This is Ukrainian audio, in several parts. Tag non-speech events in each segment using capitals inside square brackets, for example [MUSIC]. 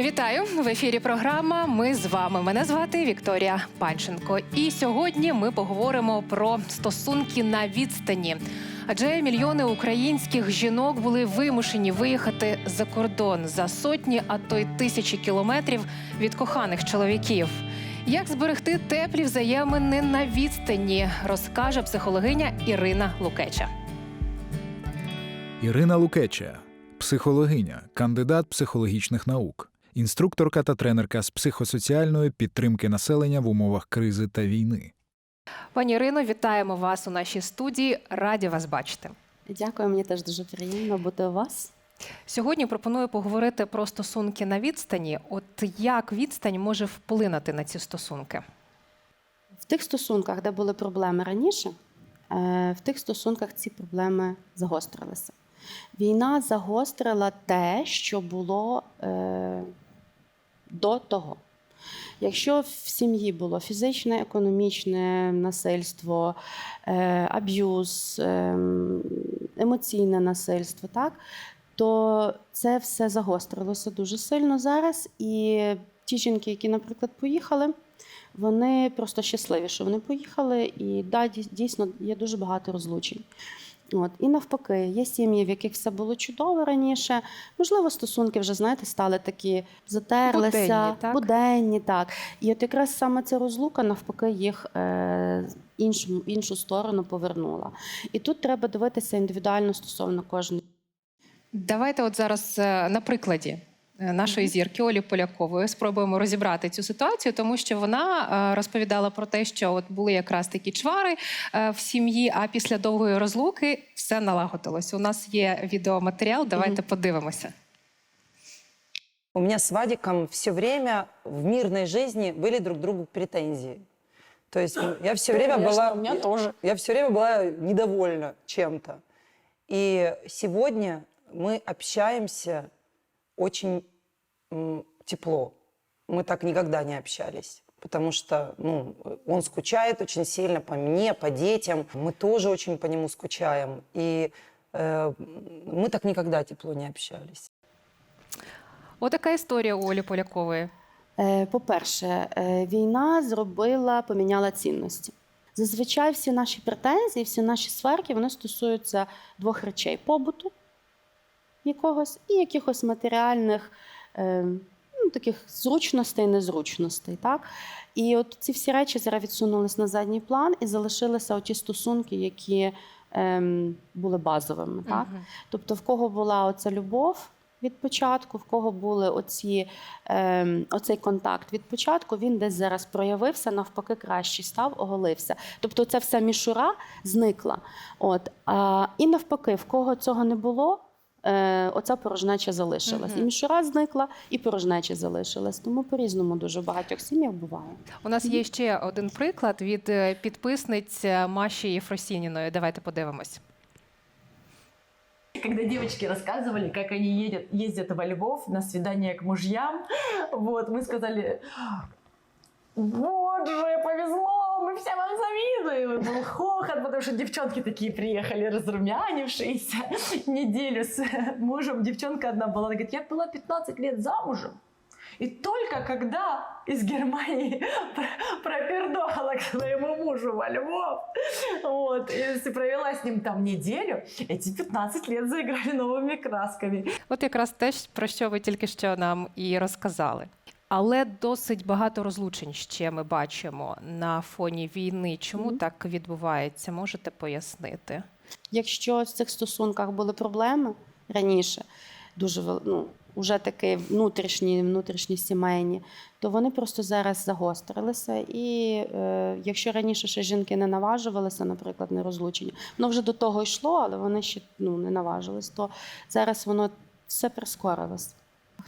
Вітаю в ефірі. Програма. Ми з вами. Мене звати Вікторія Панченко. І сьогодні ми поговоримо про стосунки на відстані. Адже мільйони українських жінок були вимушені виїхати за кордон за сотні, а то й тисячі кілометрів від коханих чоловіків. Як зберегти теплі взаємини на відстані, розкаже психологиня Ірина Лукеча. Ірина Лукеча, психологиня, кандидат психологічних наук, інструкторка та тренерка з психосоціальної підтримки населення в умовах кризи та війни. Пані Ірино, вітаємо вас у нашій студії. Раді вас бачити. Дякую, мені теж дуже приємно бути у вас. Сьогодні пропоную поговорити про стосунки на відстані. От як відстань може вплинути на ці стосунки? В тих стосунках, де були проблеми раніше, е, в тих стосунках ці проблеми загострилися. Війна загострила те, що було е, до того. Якщо в сім'ї було фізичне, економічне насильство, е, аб'юз, е, емоційне насильство, так, то це все загострилося дуже сильно зараз. І ті жінки, які, наприклад, поїхали, вони просто щасливі, що вони поїхали, і да, дійсно є дуже багато розлучень. От. І навпаки, є сім'ї, в яких все було чудово раніше. Можливо, стосунки вже, знаєте, стали такі затерлися, Буденні, так? буденні, так. І от якраз саме ця розлука навпаки їх е, іншу, іншу сторону повернула. І тут треба дивитися індивідуально стосовно кожної. Давайте, от зараз е, на прикладі нашої зірки Олі Полякової спробуємо розібрати цю ситуацію, тому що вона е, розповідала про те, що от були якраз такі чвари е, в сім'ї, а після довгої розлуки все налагодилось. У нас є відеоматеріал. Давайте подивимося. У меня с Вадиком все время в мирной жизни были друг к другу претензии. То есть м, я все время Конечно, была... у меня тоже. Я все время была недовольна чем-то. И сегодня мы общаемся очень м, тепло. Мы так никогда не общались. Потому что ну, он скучает очень сильно по мне, по детям. Мы тоже очень по нему скучаем. И э, мы так никогда тепло не общались. Отака історія у Олі Полякової. Е, По-перше, е, війна зробила, поміняла цінності. Зазвичай всі наші претензії, всі наші сварки вони стосуються двох речей: побуту якогось і якихось матеріальних е, ну, таких зручностей, незручностей. Так? І от ці всі речі зараз відсунулись на задній план і залишилися ті стосунки, які ем, були базовими. Так? Мгм. Тобто, в кого була оця любов від початку, в кого були оці, ем, оцей контакт від початку, він десь зараз проявився, навпаки, кращий став, оголився. Тобто, ця вся мішура зникла. От, а, і навпаки, в кого цього не було. Е, Оця порожнеча залишилась. Мгм. І мішура зникла, і порожнеча залишилась. Тому по-різному дуже в багатьох сім'ях буває. У нас є ще один приклад від е, підписниць е, Маші Єфросініної. Давайте подивимось. Когда девочки рассказывали, как они едят, ездят во Львов на свидание к мужьям, вот, мы сказали, вот же, повезло, мы все вам завидуем. И Был хохот, потому что девчонки такие приехали, разрумянившиеся. [LAUGHS] Неделю с мужем девчонка одна была, она говорит, я была 15 лет замужем. И только когда из Германии про- [LAUGHS] пропердохала к своему мужу во Львов, вот, и провела с ним там неделю, эти 15 лет заиграли новыми красками. От якраз те, про що ви тільки що нам і розказали. Але досить багато розлучень ще ми бачимо на фоні війни. Чому Мгм. так відбувається? Можете пояснити? Якщо в цих стосунках були проблеми раніше, дуже ну, вже такі внутрішні, внутрішні сімейні, то вони просто зараз загострилися. І е, якщо раніше ще жінки не наважувалися, наприклад, на розлучення, воно вже до того йшло, але вони ще ну, не наважились, то зараз воно все прискорилось.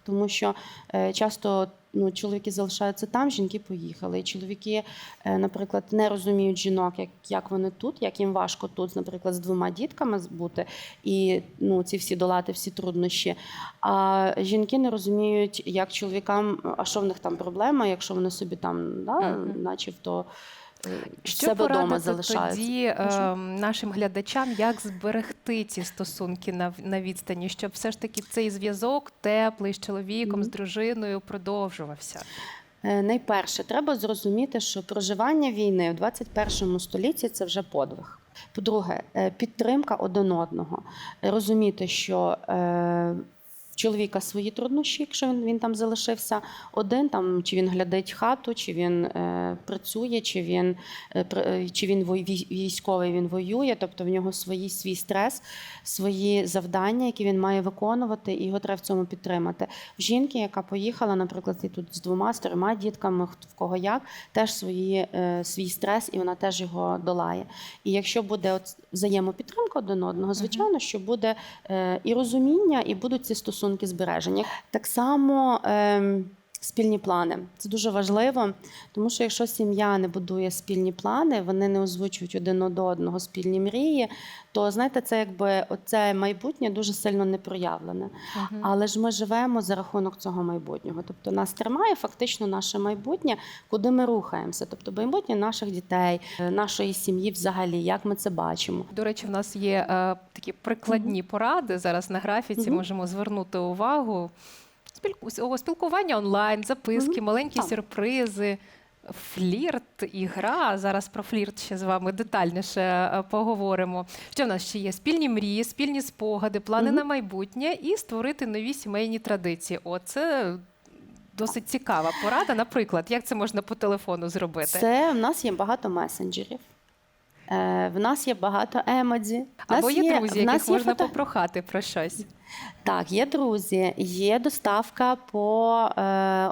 Тому що е, часто ну, чоловіки залишаються там, жінки поїхали. І чоловіки, е, наприклад, не розуміють жінок, як, як вони тут, як їм важко тут, наприклад, з двома дітками бути і ну, ці всі долати, всі труднощі. А жінки не розуміють, як чоловікам, а що в них там проблема, якщо вони собі там, да, начебто Що себе вдома залишаються. тоді е, нашим глядачам, як зберегти ці стосунки на, на відстані, щоб все ж таки цей зв'язок теплий з чоловіком, з дружиною продовжувався? Е, Найперше, треба зрозуміти, що проживання війни в 21 столітті це вже подвиг. По-друге, е, підтримка один одного. Розуміти, що е, чоловіка свої труднощі, якщо він, він там залишився один, там, чи він глядить хату, чи він е, працює, чи він, е, е, чи він військовий, він воює, тобто в нього свої, свій стрес, свої завдання, які він має виконувати, і його треба в цьому підтримати. В жінки, яка поїхала, наприклад, і тут з двома, з трьома дітками, в кого як, теж свої, е, свій стрес, і вона теж його долає. І якщо буде от взаємопідтримка один одного, звичайно, що буде е, і розуміння, і будуть ці стосунки збережені. Так само. ем, Спільні плани це дуже важливо, тому що якщо сім'я не будує спільні плани, вони не озвучують один до одного спільні мрії, то знаєте, це якби оце майбутнє дуже сильно не проявлене. Мгм. Але ж ми живемо за рахунок цього майбутнього. Тобто нас тримає фактично наше майбутнє, куди ми рухаємося. Тобто майбутнє наших дітей, е, нашої сім'ї взагалі, як ми це бачимо. До речі, в нас є е, такі прикладні поради зараз на графіці. Мгм. Можемо звернути увагу. Спілку- Спілкування онлайн, записки, маленькі Так. сюрпризи, флірт, ігра. Зараз про флірт ще з вами детальніше е, поговоримо. Що в нас ще є? Спільні мрії, спільні спогади, плани на майбутнє і створити нові сімейні традиції. Оце досить цікава порада. Наприклад, як це можна по телефону зробити? Це в нас є багато месенджерів. Е, В нас є багато емодзі. В нас Або є, друзі, в нас яких можна фото- попрохати про щось. Так, є друзі, є доставка по е,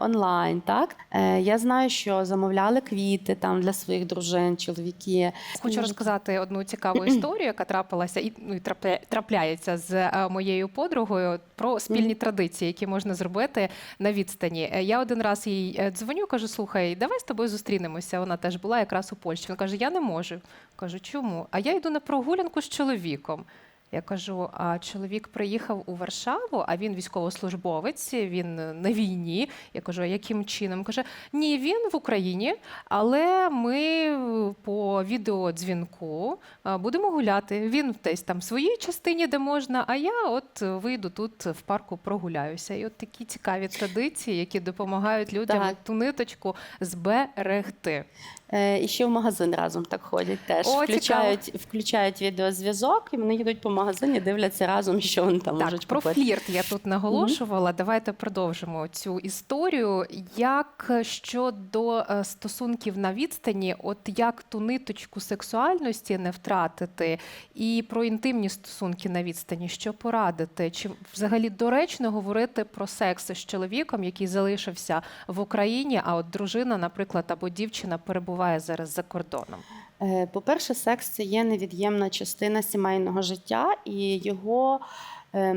онлайн. Так е, я знаю, що замовляли квіти там для своїх дружин, чоловіки. Хочу розказати одну цікаву [CLEARS THROAT] історію, яка трапилася і ну, і трапля- трапляється з е, моєю подругою про спільні традиції, які можна зробити на відстані. Е, Я один раз їй е, дзвоню, кажу: слухай, давай з тобою зустрінемося. Вона теж була якраз у Польщі. Вона каже: Я не можу. Кажу, чому? А я йду на прогулянку з чоловіком. Я кажу: а чоловік приїхав у Варшаву, а він військовослужбовець, він на війні. Я кажу, а яким чином? Каже, ні, він в Україні, але ми по відеодзвінку будемо гуляти. Він десь там в своїй частині, де можна, а я от вийду тут в парку, прогуляюся. І от такі цікаві традиції, які допомагають людям Так. ту ниточку зберегти. Е, І ще в магазин разом так ходять. Теж О, включають, включають відеозв'язок, і вони їдуть по магазині, дивляться разом, що вони там Так, можуть про купити. флірт я тут наголошувала. Давайте продовжимо цю історію. Як щодо е, стосунків на відстані, от як ту ниточку сексуальності не втратити, і про інтимні стосунки на відстані, що порадити? Чи взагалі доречно говорити про секс з чоловіком, який залишився в Україні, а от дружина, наприклад, або дівчина перебуває зараз за кордоном? Е, По-перше, секс це є невід'ємна частина сімейного життя, і його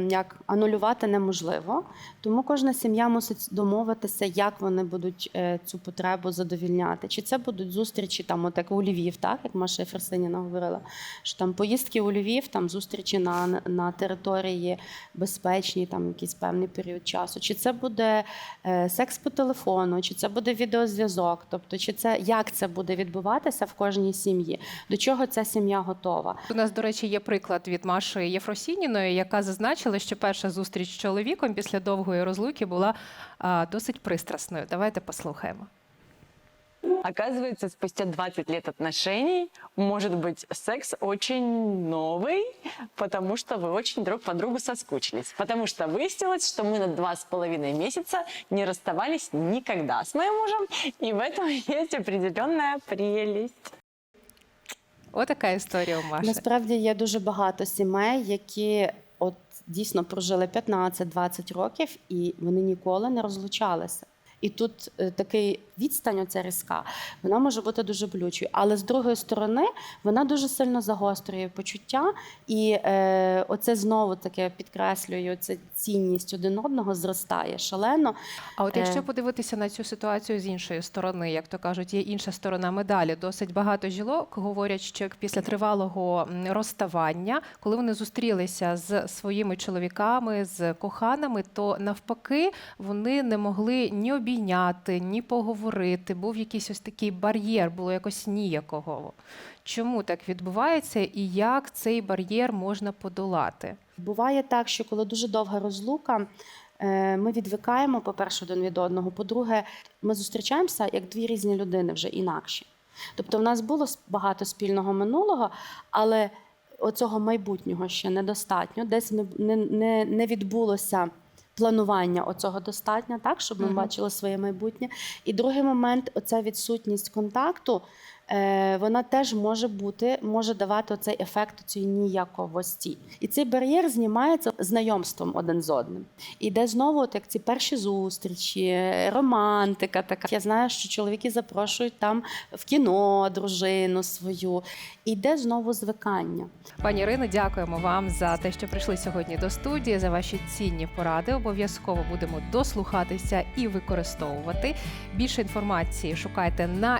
як анулювати неможливо. Тому кожна сім'я мусить домовитися, як вони будуть е, цю потребу задовільняти. Чи це будуть зустрічі там, от як у Львів, так як Маша Єфросиніна говорила, що там поїздки у Львів, там зустрічі на, на території безпечній, там якийсь певний період часу. Чи це буде е, секс по телефону, чи це буде відеозв'язок, тобто чи це як це буде відбуватися в кожній сім'ї, до чого ця сім'я готова. У нас, до речі, є приклад від Маші Єфросініної, яка зазначила, що перша зустріч з чоловіком після довгої розлуки була а, досить пристрасною. Давайте послухаємо. Оказывается, спустя 20 лет отношений может быть секс очень новый, потому что вы очень друг по другу соскучились. Потому что выяснилось, что мы на два с половиной месяца не расставались никогда с моим мужем, и в этом [LAUGHS] есть определенная прелесть. Отака історія у Маші. Насправді є дуже багато сімей, які от дійсно прожили 15-20 років і вони ніколи не розлучалися. І тут е, такий відстань, оця різка, вона може бути дуже болючою. Але з другої сторони, вона дуже сильно загострює почуття, і е, оце знову таке підкреслює, оця цінність один одного зростає шалено. А от якщо Е. подивитися на цю ситуацію з іншої сторони, як то кажуть, є інша сторона медалі. Досить багато жінок говорять, що після тривалого розставання, коли вони зустрілися з своїми чоловіками, з коханими, то навпаки вони не могли ні обійти. Обійняти, ні поговорити. Був якийсь ось такий бар'єр, було якось ніякого. Чому так відбувається і як цей бар'єр можна подолати? Буває так, що коли дуже довга розлука, е, ми відвикаємо, по-перше, один від одного. По-друге, ми зустрічаємося як дві різні людини вже інакші. Тобто, в нас було багато спільного минулого, але оцього майбутнього ще недостатньо. Десь не, не, не, не відбулося. Планування оцього достатньо, так, щоб ми Мгм. бачили своє майбутнє. І другий момент, оця відсутність контакту, вона теж може бути, може давати оцей ефект цієї ніяковості. І цей бар'єр знімається знайомством один з одним. І йде знову, от як ці перші зустрічі, романтика така. Я знаю, що чоловіки запрошують там в кіно дружину свою. І йде знову звикання. Пані Ірино, дякуємо вам за те, що прийшли сьогодні до студії, за ваші цінні поради. Обов'язково будемо дослухатися і використовувати. Більше інформації шукайте на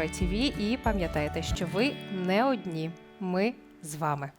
UA24 і пам'ятайте, що ви не одні. Ми з вами.